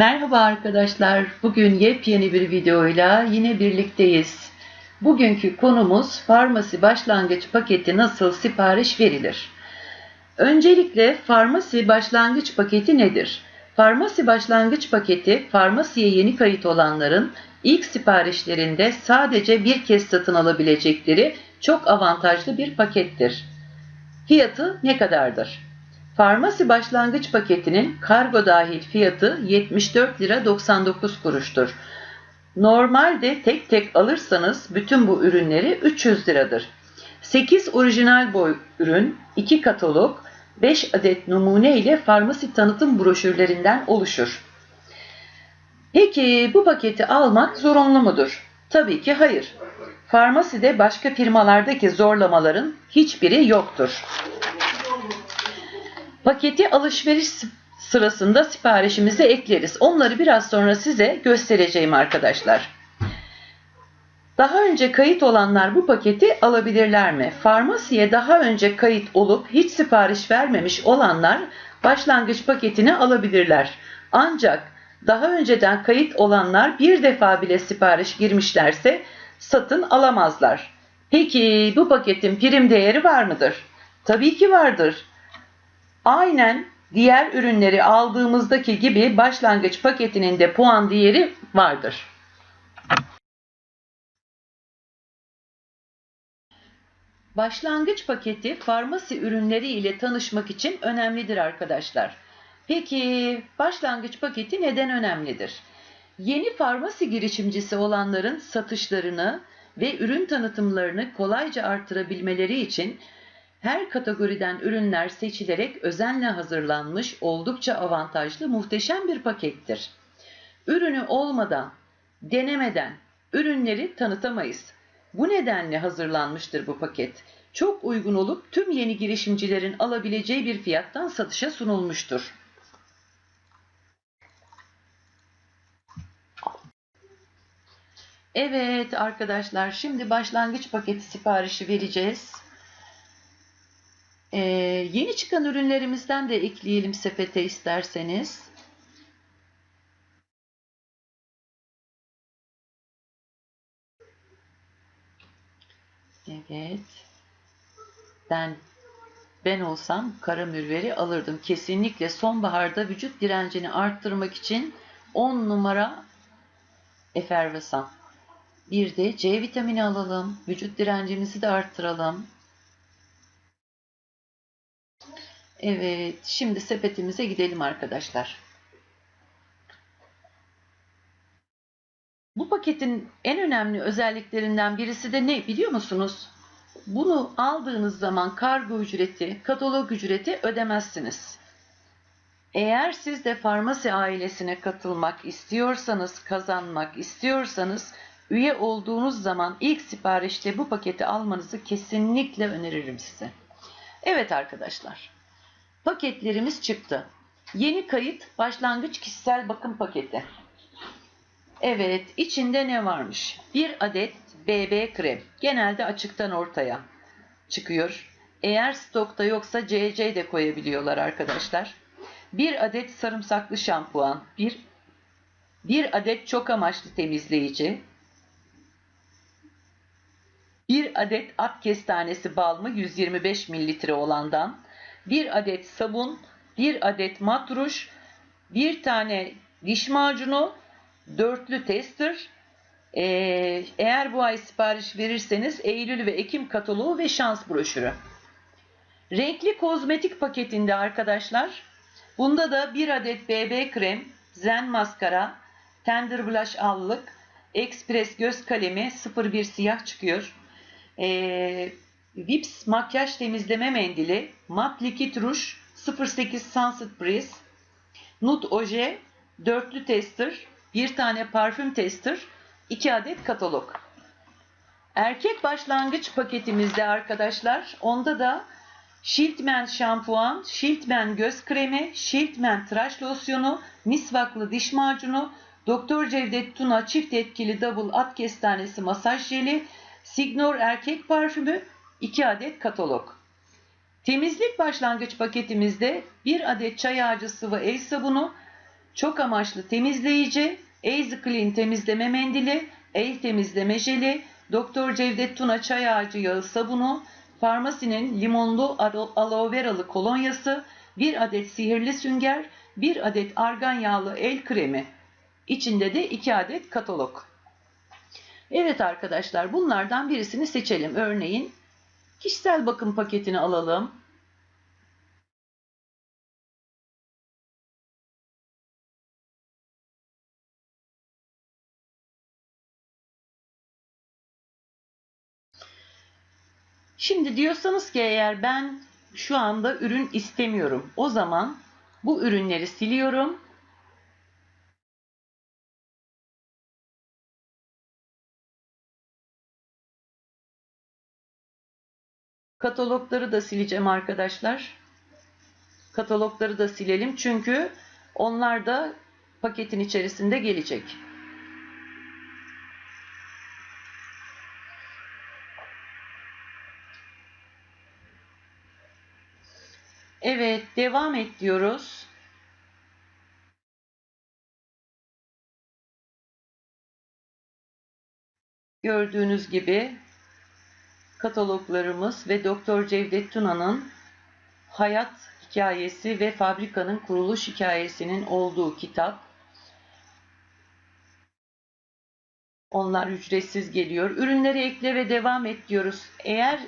Merhaba arkadaşlar. Bugün yepyeni bir videoyla yine birlikteyiz. Bugünkü konumuz farmasi başlangıç paketi nasıl sipariş verilir? Öncelikle farmasi başlangıç paketi nedir? Farmasi başlangıç paketi farmasiye yeni kayıt olanların ilk siparişlerinde sadece bir kez satın alabilecekleri çok avantajlı bir pakettir. Fiyatı ne kadardır? Farmasi başlangıç paketinin kargo dahil fiyatı 74 lira 99 kuruştur. Normalde tek tek alırsanız bütün bu ürünleri 300 liradır. 8 orijinal boy ürün, 2 katalog, 5 adet numune ile farmasi tanıtım broşürlerinden oluşur. Peki bu paketi almak zorunlu mudur? Tabii ki hayır. Farmaside başka firmalardaki zorlamaların hiçbiri yoktur. Paketi alışveriş sırasında siparişimize ekleriz. Onları biraz sonra size göstereceğim arkadaşlar. Daha önce kayıt olanlar bu paketi alabilirler mi? Farmasiye daha önce kayıt olup hiç sipariş vermemiş olanlar başlangıç paketini alabilirler. Ancak daha önceden kayıt olanlar bir defa bile sipariş girmişlerse satın alamazlar. Peki bu paketin prim değeri var mıdır? Tabii ki vardır. Aynen diğer ürünleri aldığımızdaki gibi başlangıç paketinin de puan değeri vardır. Başlangıç paketi farmasi ürünleri ile tanışmak için önemlidir arkadaşlar. Peki başlangıç paketi neden önemlidir? Yeni farmasi girişimcisi olanların satışlarını ve ürün tanıtımlarını kolayca artırabilmeleri için her kategoriden ürünler seçilerek özenle hazırlanmış oldukça avantajlı muhteşem bir pakettir. Ürünü olmadan, denemeden ürünleri tanıtamayız. Bu nedenle hazırlanmıştır bu paket. Çok uygun olup tüm yeni girişimcilerin alabileceği bir fiyattan satışa sunulmuştur. Evet arkadaşlar şimdi başlangıç paketi siparişi vereceğiz. Ee, yeni çıkan ürünlerimizden de ekleyelim sepete isterseniz. Evet. Ben ben olsam kara mürveri alırdım. Kesinlikle sonbaharda vücut direncini arttırmak için 10 numara efervesan. Bir de C vitamini alalım. Vücut direncimizi de arttıralım. Evet, şimdi sepetimize gidelim arkadaşlar. Bu paketin en önemli özelliklerinden birisi de ne biliyor musunuz? Bunu aldığınız zaman kargo ücreti, katalog ücreti ödemezsiniz. Eğer siz de farmasi ailesine katılmak istiyorsanız, kazanmak istiyorsanız, üye olduğunuz zaman ilk siparişte bu paketi almanızı kesinlikle öneririm size. Evet arkadaşlar. Paketlerimiz çıktı. Yeni kayıt başlangıç kişisel bakım paketi. Evet, içinde ne varmış? Bir adet BB krem. Genelde açıktan ortaya çıkıyor. Eğer stokta yoksa CC de koyabiliyorlar arkadaşlar. Bir adet sarımsaklı şampuan. Bir, bir adet çok amaçlı temizleyici. Bir adet at kestanesi balmı 125 mililitre olandan 1 adet sabun, 1 adet matruş, 1 tane diş macunu, dörtlü tester. Ee, eğer bu ay sipariş verirseniz Eylül ve Ekim kataloğu ve şans broşürü. Renkli kozmetik paketinde arkadaşlar bunda da 1 adet BB krem, zen maskara, tender blush allık, express göz kalemi 01 siyah çıkıyor. Ee, Vips makyaj temizleme mendili, mat likit ruj 08 Sunset Breeze, Nude Oje, dörtlü tester, bir tane parfüm tester, 2 adet katalog. Erkek başlangıç paketimizde arkadaşlar onda da Shieldman şampuan, Shieldman göz kremi, Shieldman tıraş losyonu, misvaklı diş macunu, Doktor Cevdet Tuna çift etkili double at kestanesi masaj jeli, Signor erkek parfümü, 2 adet katalog. Temizlik başlangıç paketimizde 1 adet çay ağacı sıvı el sabunu, çok amaçlı temizleyici, Easy Clean temizleme mendili, el temizleme jeli, Doktor Cevdet Tuna çay ağacı yağı sabunu, Farmasinin limonlu alo- aloe veralı kolonyası, 1 adet sihirli sünger, 1 adet argan yağlı el kremi. İçinde de 2 adet katalog. Evet arkadaşlar bunlardan birisini seçelim. Örneğin kişisel bakım paketini alalım. Şimdi diyorsanız ki eğer ben şu anda ürün istemiyorum. O zaman bu ürünleri siliyorum. Katalogları da sileceğim arkadaşlar. Katalogları da silelim çünkü onlar da paketin içerisinde gelecek. Evet, devam et diyoruz. Gördüğünüz gibi kataloglarımız ve Doktor Cevdet Tuna'nın hayat hikayesi ve fabrikanın kuruluş hikayesinin olduğu kitap. Onlar ücretsiz geliyor. Ürünleri ekle ve devam et diyoruz. Eğer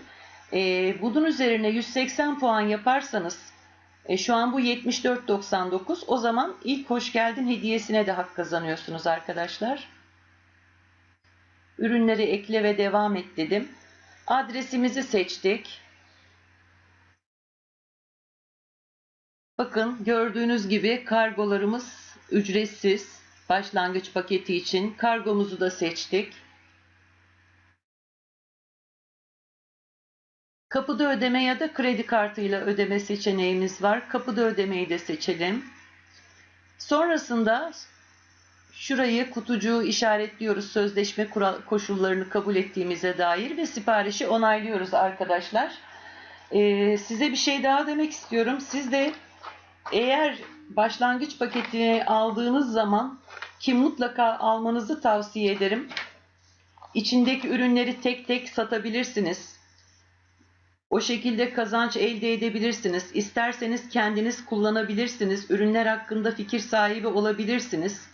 e, bunun üzerine 180 puan yaparsanız e, şu an bu 74.99 o zaman ilk hoş geldin hediyesine de hak kazanıyorsunuz arkadaşlar. Ürünleri ekle ve devam et dedim. Adresimizi seçtik. Bakın gördüğünüz gibi kargolarımız ücretsiz. Başlangıç paketi için kargomuzu da seçtik. Kapıda ödeme ya da kredi kartıyla ödeme seçeneğimiz var. Kapıda ödemeyi de seçelim. Sonrasında şurayı kutucuğu işaretliyoruz sözleşme koşullarını kabul ettiğimize dair ve siparişi onaylıyoruz arkadaşlar. Ee, size bir şey daha demek istiyorum. Siz de eğer başlangıç paketini aldığınız zaman ki mutlaka almanızı tavsiye ederim. İçindeki ürünleri tek tek satabilirsiniz. O şekilde kazanç elde edebilirsiniz. İsterseniz kendiniz kullanabilirsiniz. Ürünler hakkında fikir sahibi olabilirsiniz.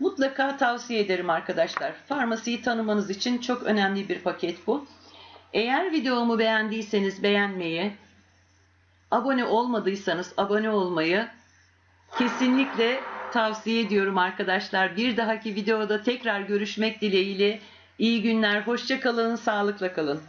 Mutlaka tavsiye ederim arkadaşlar. Farmasiyi tanımanız için çok önemli bir paket bu. Eğer videomu beğendiyseniz beğenmeyi, abone olmadıysanız abone olmayı kesinlikle tavsiye ediyorum arkadaşlar. Bir dahaki videoda tekrar görüşmek dileğiyle. İyi günler, hoşça kalın, sağlıkla kalın.